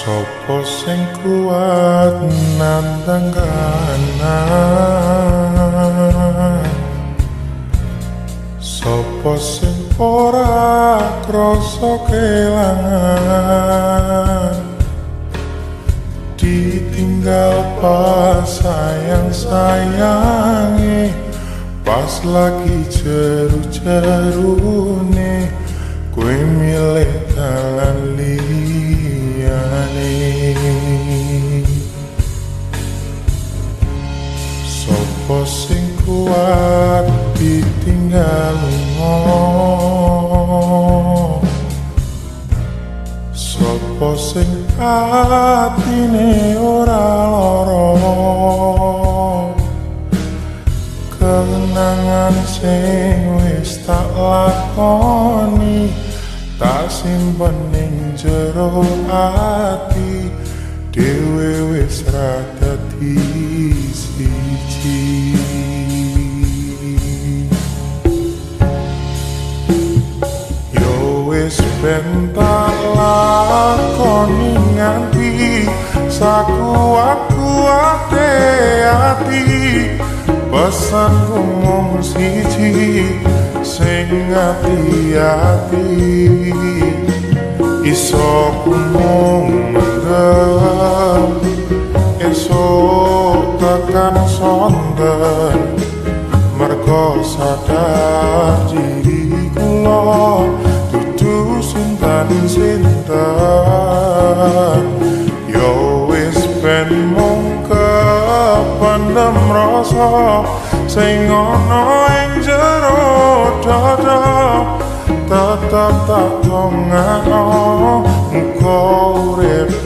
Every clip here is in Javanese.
Sopo sing kuat nandang kahanan Sopo sing ora kelangan? Ditinggal pas sayang-sayangi Pas lagi jeru-jerune Kue milih Sopo sing kuat ditinggal Sopo sing atine ora lara? Kenangan sing wis tak lakoni Tak simpen ning jero ati Dewe wis ra dadi siji ben tak lakoni nganti sakuat-kuate ati. Pesanku mung siji sing ati-ati iso ku kependem rasa sing ana ing jero dada. Tetep tak dongakno muga urip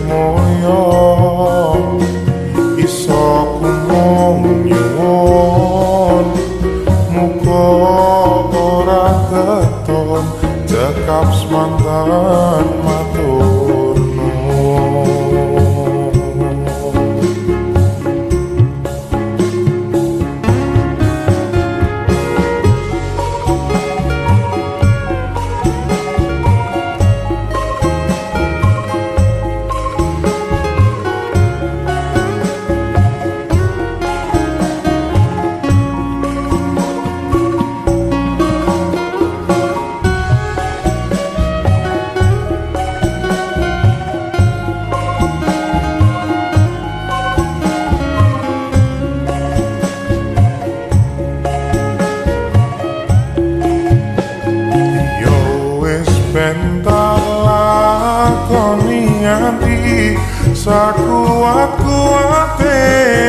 ati sakuat-kuate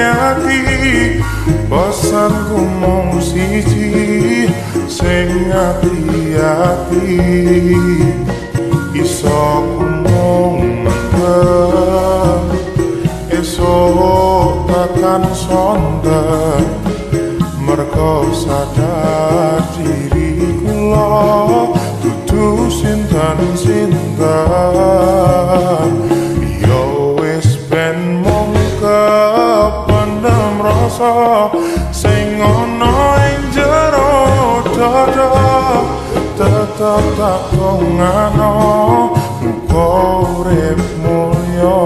ati. Pesanku mung siji sing iso ku mung mendem esok tekan sonten mergo sadar diri kula dudu sinten sinten rasa sing urip mulya.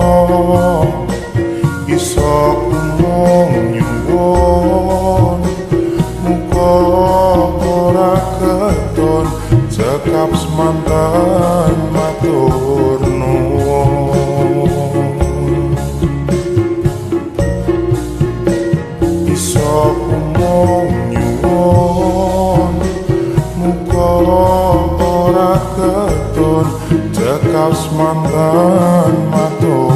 Iso ku mung nyuwun muga ora keton cekap semantan ora keton? Cekap semantan matur